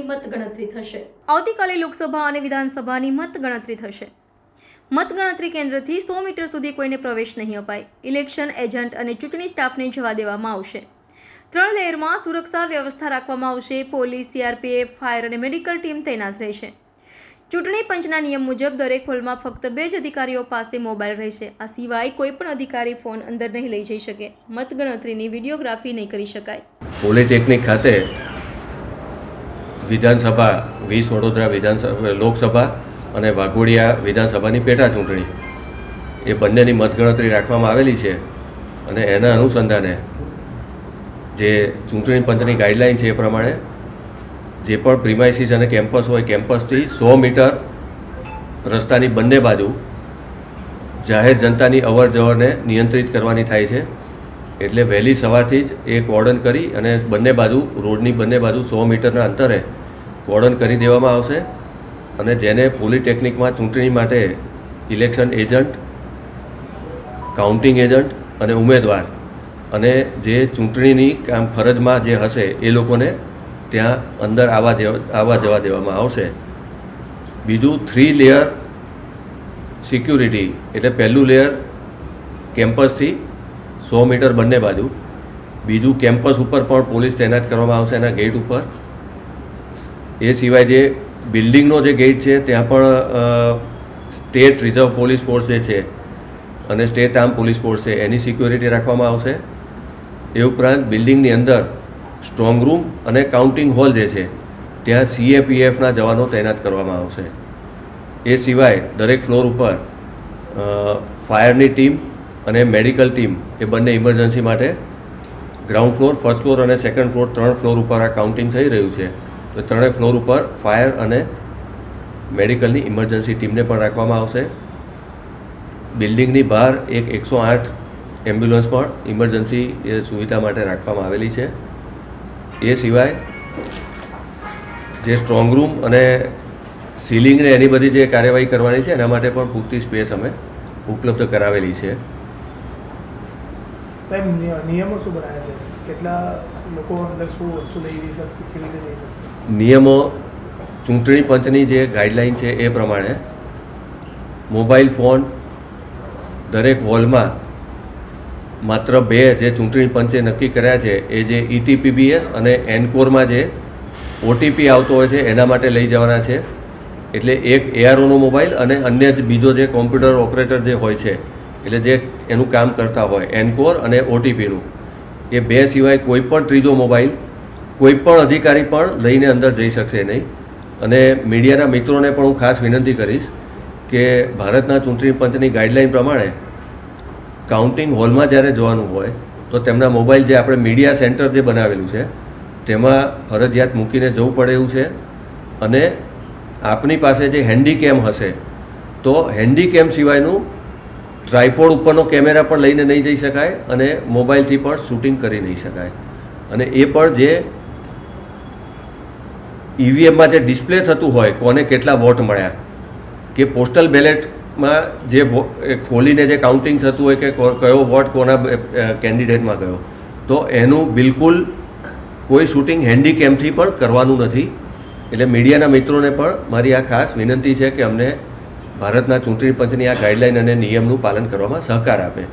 લોકસભાની મતગણતરી થશે. આવતીકાલે લોકસભા અને વિધાનસભાની મતગણતરી થશે. મતગણતરી કેન્દ્રથી સો મીટર સુધી કોઈને પ્રવેશ નહીં અપાય. ઇલેક્શન એજન્ટ અને ચૂંટણી સ્ટાફને જવા દેવામાં આવશે. ત્રણ લેયરમાં સુરક્ષા વ્યવસ્થા રાખવામાં આવશે. પોલીસ સીઆરપીએફ ફાયર અને મેડિકલ ટીમ તૈનાત રહેશે. ચૂંટણી પંચના નિયમ મુજબ દરેક હોલમાં ફક્ત બે જ અધિકારીઓ પાસે મોબાઈલ રહેશે. આ સિવાય કોઈ પણ અધિકારી ફોન અંદર નહીં લઈ જઈ શકે. મતગણતરીની વિડીયોગ્રાફી નહીં કરી શકાય. પોલિટેકનિક ખાતે વિધાનસભા, વીસ વડોદરા વિધાનસભા લોકસભા અને વાઘોડિયા વિધાનસભાની પેટા ચૂંટણી. એ બંનેની મતગણતરી રાખવામાં આવેલી છે અને એના અનુસંધાને જે ચૂંટણી પંચની ગાઈડલાઇન છે એ પ્રમાણે જે પણ પ્રિમાઇસીસ અને કેમ્પસ હોય, કેમ્પસથી સો મીટર રસ્તાની બંને બાજુ જાહેર જનતાની અવર જવરને નિયંત્રિત કરવાની થાય છે. એટલે વહેલી સવારથી જ એક વોર્ડન કરી અને બંને બાજુ, રોડની બંને બાજુ સો મીટરના અંતરે કોર્ડન કરી દેવામાં આવશે અને જેને પોલિટેકનિકમાં ચૂંટણી માટે ઇલેક્શન એજન્ટ, કાઉન્ટિંગ એજન્ટ અને ઉમેદવાર અને જે ચૂંટણીની કામ ફરજમાં જે હશે એ લોકોને ત્યાં અંદર આવવા આવવા જવા દેવામાં આવશે. બીજું થ્રી લેયર સિક્યુરિટી એટલે પહેલું લેયર કેમ્પસથી સો મીટર બંને બાજુ. બીજું કેમ્પસ ઉપર પણ પોલીસ તૈનાત કરવામાં આવશે એના ગેટ ઉપર. એ સિવાય જે બિલ્ડિંગનો જે ગેટ છે, ત્યાં પણ સ્ટેટ રિઝર્વ પોલીસ ફોર્સ જે છે અને સ્ટેટ આર્મ પોલીસ ફોર્સ છે, એની સિક્યોરિટી રાખવામાં આવશે. એ ઉપરાંત બિલ્ડિંગની અંદર સ્ટ્રોંગ રૂમ અને કાઉન્ટિંગ હોલ જે છે, ત્યાં સીએપીએફના જવાનો તૈનાત કરવામાં આવશે. એ સિવાય દરેક ફ્લોર ઉપર ફાયરની ટીમ અને મેડિકલ ટીમ એ બંને ઇમરજન્સી માટે ગ્રાઉન્ડ ફ્લોર, ફર્સ્ટ ફ્લોર અને સેકન્ડ ફ્લોર ત્રણ ફ્લોર ઉપર આ કાઉન્ટિંગ થઈ રહ્યું છે. તો ત્રણેય ફ્લોર ઉપર ફાયર અને મેડિકલની ઇમરજન્સી ટીમને પણ રાખવામાં આવશે. બિલ્ડિંગની બહાર એક એકસો આઠ એમ્બ્યુલન્સ પણ ઇમરજન્સી એ સુવિધા માટે રાખવામાં આવેલી છે. એ સિવાય જે સ્ટ્રોંગ રૂમ અને સીલિંગને એની બધી જે કાર્યવાહી કરવાની છે, એના માટે પણ પૂરતી સ્પેસ અમે ઉપલબ્ધ કરાવેલી છે. સાહેબ નિયમો શું બનાવ્યા છે? નિયમો, ચૂંટણી પંચની જે ગાઈડલાઈન છે એ પ્રમાણે મોબાઈલ ફોન દરેક હોલમાં માત્ર બે જે ચૂંટણી પંચે નક્કી કર્યા છે, એ જે ઇટીપીબીએસ ઈટીપીબીએસ અને એનકોરમાં જે ઓટીપી આવતો હોય છે, એના માટે લઈ જવાના છે. એટલે એક એઆરઓનો મોબાઈલ અને અન્ય બીજો જે કોમ્પ્યુટર ઓપરેટર જે હોય છે, એટલે જે એનું કામ કરતા હોય એનકોર અને ઓટીપીનું એ બે સિવાય કોઈ પણ ત્રીજો મોબાઈલ, કોઈ પણ અધિકારી પણ લઈને અંદર જઈ શકશે નહીં. અને મીડિયાના મિત્રોને પણ હું ખાસ વિનંતી કરીશ કે ભારતના ચૂંટણી પંચની ગાઈડલાઈન પ્રમાણે કાઉન્ટિંગ હોલમાં જ્યારે જવાનું હોય, તો તેમના મોબાઈલ જે આપણે મીડિયા સેન્ટર જે બનાવેલું છે, તેમાં ફરજિયાત મૂકીને જવું પડે એવું છે. અને આપની પાસે જે હેન્ડીકેમ હશે, તો હેન્ડીકેમ સિવાયનું ટ્રાયપોડ ઉપરનો કેમેરા પણ લઈને નહીં જઈ શકાય અને મોબાઈલથી પણ શૂટિંગ કરી નહીં શકાય. અને એ પણ જે ઈવીએમમાં જે ડિસ્પ્લે થતું હોય, કોને કેટલા વોટ મળ્યા, કે પોસ્ટલ બેલેટમાં જે ખોલીને જે કાઉન્ટિંગ થતું હોય કે કયો વોટ કોના કેન્ડિડેટમાં ગયો, તો એનું બિલકુલ કોઈ શૂટિંગ હેન્ડીકેમથી પણ કરવાનું નથી. એટલે મીડિયાના મિત્રોને પણ મારી આ ખાસ વિનંતી છે કે અમને ભારતના ચૂંટણી પંચની આ ગાઈડલાઈન અને નિયમનું પાલન કરવામાં સહકાર આપે.